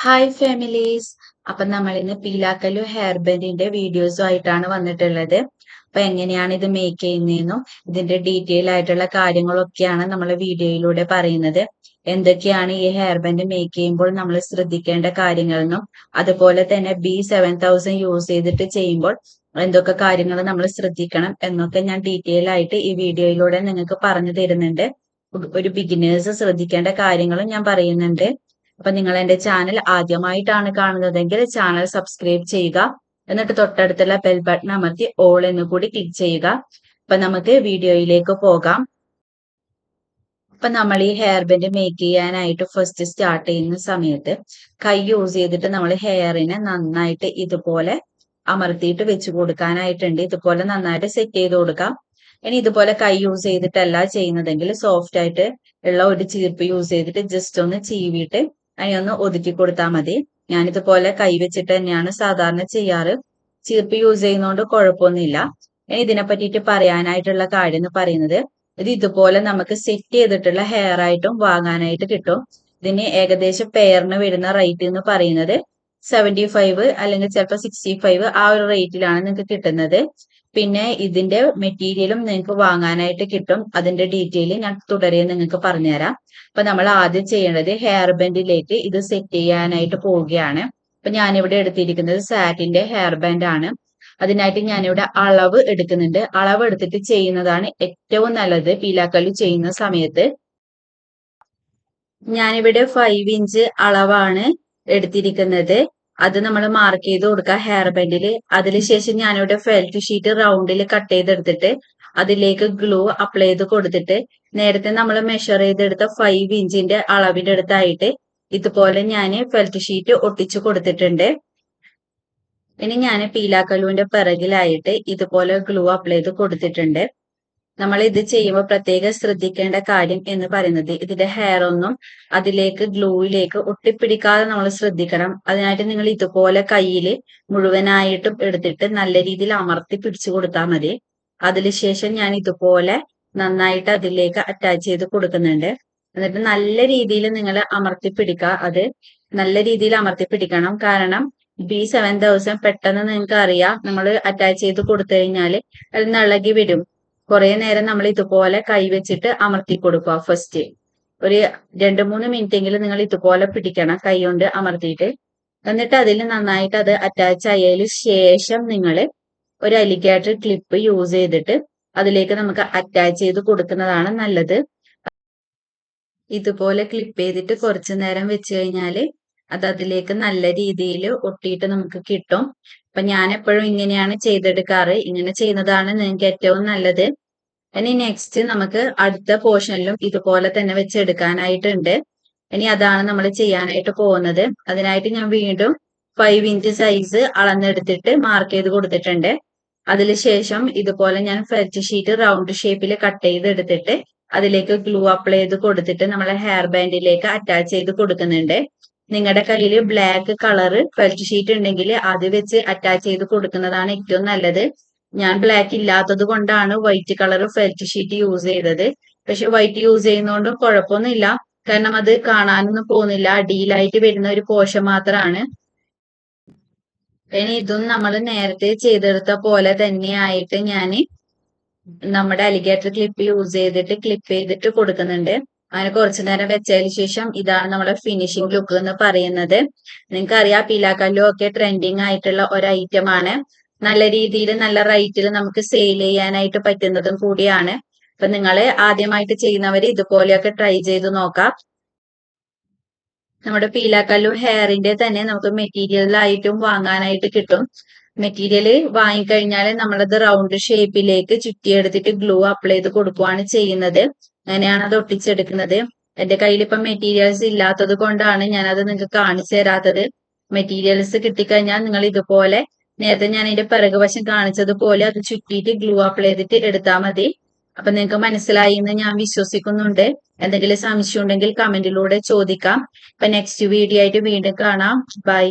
Hi families അപ്പൊ നമ്മൾ ഇന്ന് പീലാക്കല്ലു ഹെയർ ബെൻഡിന്റെ വീഡിയോസും ആയിട്ടാണ് വന്നിട്ടുള്ളത്. അപ്പൊ എങ്ങനെയാണ് ഇത് മേക്ക് ചെയ്യുന്നതെന്നും ഇതിന്റെ ഡീറ്റെയിൽ ആയിട്ടുള്ള കാര്യങ്ങളൊക്കെയാണ് നമ്മൾ വീഡിയോയിലൂടെ പറയുന്നത്. എന്തൊക്കെയാണ് ഈ ഹെയർ ബാൻഡ് മേക്ക് ചെയ്യുമ്പോൾ നമ്മൾ ശ്രദ്ധിക്കേണ്ട കാര്യങ്ങളെന്നും അതുപോലെ തന്നെ ബി സെവൻ തൗസൻഡ് യൂസ് ചെയ്തിട്ട് ചെയ്യുമ്പോൾ എന്തൊക്കെ കാര്യങ്ങൾ നമ്മൾ ശ്രദ്ധിക്കണം എന്നൊക്കെ ഞാൻ ഡീറ്റെയിൽ ആയിട്ട് ഈ വീഡിയോയിലൂടെ നിങ്ങൾക്ക് പറഞ്ഞു തരുന്നുണ്ട്. ഒരു ബിഗിനേഴ്സ് ശ്രദ്ധിക്കേണ്ട കാര്യങ്ങളും ഞാൻ പറയുന്നുണ്ട്. അപ്പൊ നിങ്ങൾ എന്റെ ചാനൽ ആദ്യമായിട്ടാണ് കാണുന്നതെങ്കിൽ ചാനൽ സബ്സ്ക്രൈബ് ചെയ്യുക. എന്നിട്ട് തൊട്ടടുത്തുള്ള ബെൽ ബട്ടൺ അമർത്തി ഓൾ എന്ന് കൂടി ക്ലിക്ക് ചെയ്യുക. അപ്പൊ നമുക്ക് വീഡിയോയിലേക്ക് പോകാം. അപ്പൊ നമ്മൾ ഈ ഹെയർ ബാൻഡ് മേക്ക് ചെയ്യാനായിട്ട് ഫസ്റ്റ് സ്റ്റാർട്ട് ചെയ്യുന്ന സമയത്ത് കൈ യൂസ് ചെയ്തിട്ട് നമ്മൾ ഹെയറിനെ നന്നായിട്ട് ഇതുപോലെ അമർത്തിയിട്ട് വെച്ച് കൊടുക്കാനായിട്ടുണ്ട്. ഇതുപോലെ നന്നായിട്ട് സെറ്റ് ചെയ്ത് കൊടുക്കാം. ഇനി ഇതുപോലെ കൈ യൂസ് ചെയ്തിട്ടല്ല ചെയ്യുന്നതെങ്കിൽ സോഫ്റ്റ് ആയിട്ട് ഉള്ള ഒരു ചീർപ്പ് യൂസ് ചെയ്തിട്ട് ജസ്റ്റ് ഒന്ന് ചീവിയിട്ട് അതിനൊന്ന് ഒതുക്കി കൊടുത്താൽ മതി. ഞാനിതുപോലെ കൈ വെച്ചിട്ട് തന്നെയാണ് സാധാരണ ചെയ്യാറ്. ചീർപ്പ് യൂസ് ചെയ്യുന്നതുകൊണ്ട് കുഴപ്പമൊന്നുമില്ല ഇതിനെ പറ്റിയിട്ട് പറയാനായിട്ടുള്ള കാര്യം എന്ന് പറയുന്നത് ഇത് ഇതുപോലെ നമുക്ക് സെറ്റ് ചെയ്തിട്ടുള്ള ഹെയർ ആയിട്ടും വാങ്ങാനായിട്ട് കിട്ടും. ഇതിന് ഏകദേശം പെയറിന് വരുന്ന റേറ്റ് എന്ന് പറയുന്നത് സെവന്റി ഫൈവ് അല്ലെങ്കിൽ ചിലപ്പോൾ സിക്സ്റ്റി ഫൈവ് ആ ഒരു റേറ്റിലാണ് നിങ്ങൾക്ക് കിട്ടുന്നത്. പിന്നെ ഇതിന്റെ മെറ്റീരിയലും നിങ്ങൾക്ക് വാങ്ങാനായിട്ട് കിട്ടും. അതിന്റെ ഡീറ്റെയിൽ ഞാൻ തുടരെ നിങ്ങൾക്ക് പറഞ്ഞുതരാം. അപ്പൊ നമ്മൾ ആദ്യം ചെയ്യേണ്ടത് ഹെയർ ബാൻഡിലേക്ക് ഇത് സെറ്റ് ചെയ്യാനായിട്ട് പോവുകയാണ്. അപ്പൊ ഞാനിവിടെ എടുത്തിരിക്കുന്നത് സാറ്റിന്റെ ഹെയർ ബാൻഡ് ആണ്. അതിനായിട്ട് ഞാനിവിടെ അളവ് എടുക്കുന്നുണ്ട്. അളവ് എടുത്തിട്ട് ചെയ്യുന്നതാണ് ഏറ്റവും നല്ലത്. പീലാക്കല്ലു ചെയ്യുന്ന സമയത്ത്. ഞാനിവിടെ ഫൈവ് ഇഞ്ച് അളവാണ് എടുത്തിരിക്കുന്നത്. അത് നമ്മൾ മാർക്ക് ചെയ്ത് കൊടുക്കുക ഹെയർ ബാൻഡിൽ അതിനുശേഷം ഞാനിവിടെ ഫെൽറ്റ് ഷീറ്റ് റൗണ്ടിൽ കട്ട് ചെയ്തെടുത്തിട്ട് അതിലേക്ക് ഗ്ലൂ അപ്ലൈ ചെയ്ത് കൊടുത്തിട്ട് നേരത്തെ നമ്മൾ മെഷർ ചെയ്തെടുത്ത ഫൈവ് ഇഞ്ചിന്റെ അളവിന്റെ അടുത്തായിട്ട് ഇതുപോലെ ഞാൻ ഫെൽറ്റ് ഷീറ്റ് ഒട്ടിച്ചു കൊടുത്തിട്ടുണ്ട്. ഇനി ഞാൻ പീലാക്കല്ലുവിന്റെ പിറകിലായിട്ട് ഇതുപോലെ ഗ്ലൂ അപ്ലൈ ചെയ്ത് കൊടുത്തിട്ടുണ്ട്. നമ്മൾ ഇത് ചെയ്യുമ്പോൾ പ്രത്യേകം ശ്രദ്ധിക്കേണ്ട കാര്യം എന്ന് പറയുന്നത് ഇതിന്റെ ഹെയർ ഒന്നും അതിലേക്ക് ഗ്ലൂയിലേക്ക് ഒട്ടിപ്പിടിക്കാതെ നമ്മൾ ശ്രദ്ധിക്കണം. അതിനായിട്ട് നിങ്ങൾ ഇതുപോലെ കയ്യിൽ മുഴുവനായിട്ടും എടുത്തിട്ട് നല്ല രീതിയിൽ അമർത്തി പിടിച്ചു കൊടുത്താൽ മതി. അതിനുശേഷം ഞാൻ ഇതുപോലെ നന്നായിട്ട് അതിലേക്ക് അറ്റാച്ച് ചെയ്ത് കൊടുക്കുന്നുണ്ട്. എന്നിട്ട് നല്ല രീതിയിൽ നിങ്ങൾ അമർത്തി പിടിക്കുക. അത് നല്ല രീതിയിൽ അമർത്തി പിടിക്കണം. കാരണം ബി സെവൻ തൗസൻഡ് പെട്ടെന്ന് നിങ്ങൾക്ക് അറിയാം. നമ്മൾ അറ്റാച്ച് ചെയ്ത് കൊടുത്തു കഴിഞ്ഞാൽ അത് നിളകി വരും. കുറെ നേരം നമ്മൾ ഇതുപോലെ കൈവച്ചിട്ട് അമർത്തി കൊടുക്കുക ഫസ്റ്റ് ഒരു രണ്ട് മൂന്ന് മിനിറ്റ് എങ്കിലും നിങ്ങൾ ഇതുപോലെ പിടിക്കണം കൈ കൊണ്ട് അമർത്തിയിട്ട്. എന്നിട്ട് അതിൽ നന്നായിട്ട് അത് അറ്റാച്ച് ആയതിനു ശേഷം നിങ്ങൾ ഒരു അലിഗേറ്റർ ക്ലിപ്പ് യൂസ് ചെയ്തിട്ട് അതിലേക്ക് നമുക്ക് അറ്റാച്ച് ചെയ്ത് കൊടുക്കുന്നതാണ് നല്ലത്. ഇതുപോലെ ക്ലിപ്പ് ചെയ്തിട്ട് കുറച്ചു നേരം വെച്ച് കഴിഞ്ഞാൽ അത് അതിലേക്ക് നല്ല രീതിയിൽ ഒട്ടിയിട്ട് നമുക്ക് കിട്ടും. അപ്പൊ ഞാൻ എപ്പോഴും ഇങ്ങനെയാണ് ചെയ്തെടുക്കാറ്. ഇങ്ങനെ ചെയ്യുന്നതാണ് നിങ്ങൾക്ക് ഏറ്റവും നല്ലത്. ഇനി നെക്സ്റ്റ് നമുക്ക് അടുത്ത പോർഷനിലും ഇതുപോലെ തന്നെ വെച്ചെടുക്കാനായിട്ടുണ്ട്. ഇനി അതാണ് നമ്മൾ ചെയ്യാനായിട്ട് പോകുന്നത്. അതിനായിട്ട് ഞാൻ വീണ്ടും ഫൈവ് ഇഞ്ച് സൈസ് അളന്നെടുത്തിട്ട് മാർക്ക് ചെയ്ത് കൊടുത്തിട്ടുണ്ട്. അതിനുശേഷം ഇതുപോലെ ഞാൻ ഫെൽറ്റ് ഷീറ്റ് റൗണ്ട് ഷേപ്പിൽ കട്ട് ചെയ്തെടുത്തിട്ട് അതിലേക്ക് ഗ്ലൂ അപ്ലൈ ചെയ്ത് കൊടുത്തിട്ട് നമ്മളെ ഹെയർ ബാൻഡിലേക്ക് അറ്റാച്ച് ചെയ്ത് കൊടുക്കുന്നുണ്ട്. നിങ്ങളുടെ കയ്യിൽ ബ്ലാക്ക് കളർ ഫെൽറ്റ് ഷീറ്റ് ഉണ്ടെങ്കിൽ അത് വെച്ച് അറ്റാച്ച് ചെയ്ത് കൊടുക്കുന്നതാണ് ഏറ്റവും നല്ലത്. ഞാൻ ബ്ലാക്ക് ഇല്ലാത്തത് കൊണ്ടാണ് white colour felt sheet use ചെയ്തത്. പക്ഷെ വൈറ്റ് യൂസ് ചെയ്യുന്നതുകൊണ്ട് കുഴപ്പമൊന്നുമില്ല കാരണം അത് കാണാനൊന്നും പോകുന്നില്ല. അടിയിലായിട്ട് വരുന്ന ഒരു പോഷൻ മാത്രമാണ് ഇനി ഇതും നമ്മൾ നേരത്തെ ചെയ്തെടുത്ത പോലെ തന്നെയായിട്ട് ഞാൻ നമ്മുടെ അലിഗേറ്റർ ക്ലിപ്പ് യൂസ് ചെയ്തിട്ട് ക്ലിപ്പ് ചെയ്തിട്ട് കൊടുക്കുന്നുണ്ട്. അങ്ങനെ കുറച്ചു നേരം വെച്ചതിന് ശേഷം ഇതാണ് നമ്മുടെ ഫിനിഷിംഗ് ലുക്ക് എന്ന് പറയുന്നത്. നിങ്ങൾക്ക് അറിയാം പീലാക്കല്ലു ഒക്കെ ട്രെൻഡിങ് ആയിട്ടുള്ള ഒരു ഐറ്റം ആണ്. നല്ല രീതിയിൽ നല്ല റേറ്റിൽ നമുക്ക് സെയിൽ ചെയ്യാനായിട്ട് പറ്റുന്നതും കൂടിയാണ്. അപ്പൊ നിങ്ങൾ ആദ്യമായിട്ട് ചെയ്യുന്നവർ ഇതുപോലെയൊക്കെ ട്രൈ ചെയ്ത് നോക്കാം. നമ്മുടെ പീലാക്കല്ലു ഹെയറിന്റെ തന്നെ നമുക്ക് മെറ്റീരിയലായിട്ടും വാങ്ങാനായിട്ട് കിട്ടും. മെറ്റീരിയൽ വാങ്ങിക്കഴിഞ്ഞാൽ നമ്മളത് റൗണ്ട് ഷേപ്പിലേക്ക് ചുറ്റിയെടുത്തിട്ട് ഗ്ലൂ അപ്ലൈ ചെയ്ത് കൊടുക്കുകയാണ് ചെയ്യുന്നത്. അങ്ങനെയാണ് അത് ഒട്ടിച്ചെടുക്കുന്നത്. എന്റെ കയ്യിൽ ഇപ്പം മെറ്റീരിയൽസ് ഇല്ലാത്തത് കൊണ്ടാണ് ഞാനത് നിങ്ങൾക്ക് കാണിച്ചു തരാത്തത്. മെറ്റീരിയൽസ് കിട്ടിക്കഴിഞ്ഞാൽ നിങ്ങൾ ഇതുപോലെ നേരത്തെ ഞാൻ അതിന്റെ പിറകുവശം കാണിച്ചതുപോലെ അത് ചുറ്റിയിട്ട് ഗ്ലൂ അപ്ലൈ ചെയ്തിട്ട് എടുത്താൽ മതി. അപ്പൊ നിങ്ങൾക്ക് മനസ്സിലായി എന്ന് ഞാൻ വിശ്വസിക്കുന്നുണ്ട്. എന്തെങ്കിലും സംശയം ഉണ്ടെങ്കിൽ കമന്റിലൂടെ ചോദിക്കാം. അപ്പൊ നെക്സ്റ്റ് വീഡിയോ ആയിട്ട് വീണ്ടും കാണാം. ബൈ